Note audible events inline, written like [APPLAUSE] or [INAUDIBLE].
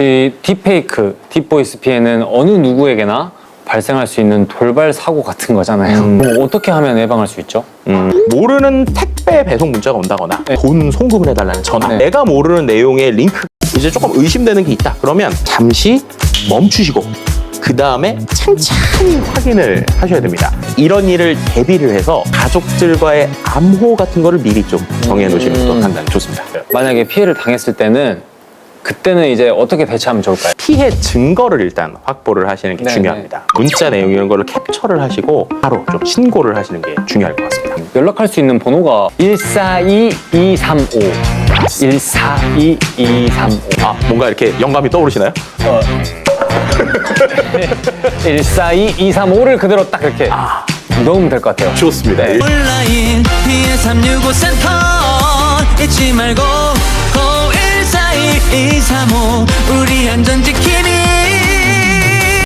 이 딥페이크, 딥보이스 피해는 어느 누구에게나 발생할 수 있는 돌발 사고 같은 거잖아요. 그럼 어떻게 하면 예방할 수 있죠? 음, 모르는 택배 배송 문자가 온다거나 네. 돈 송금을 해달라는 전화 네. 내가 모르는 내용의 링크 이제 조금 의심되는 게 있다 그러면 잠시 멈추시고 그 다음에 찬찬히 확인을 하셔야 됩니다 이런 일을 대비를 해서 가족들과의 암호 같은 거를 미리 좀 정해 놓으시는 것도 음. 판단이 좋습니다 만약에 피해를 당했을 때는 그때는 이제 어떻게 대처하면 좋을까요? 피해 증거를 일단 확보를 하시는 게 네, 중요합니다 문자 내용 이런 거를 캡처를 하시고 바로 좀 신고를 하시는 게 중요할 것 같습니다 연락할 수 있는 번호가 142235. 142235. 아 뭔가 이렇게 영감이 떠오르시나요? [LAUGHS] 142235를 그대로 딱 이렇게 넣으면 될 것 같아요. 좋습니다 온라인 피해 365 센터 잊지 말고 0142 235 우리 안전 지키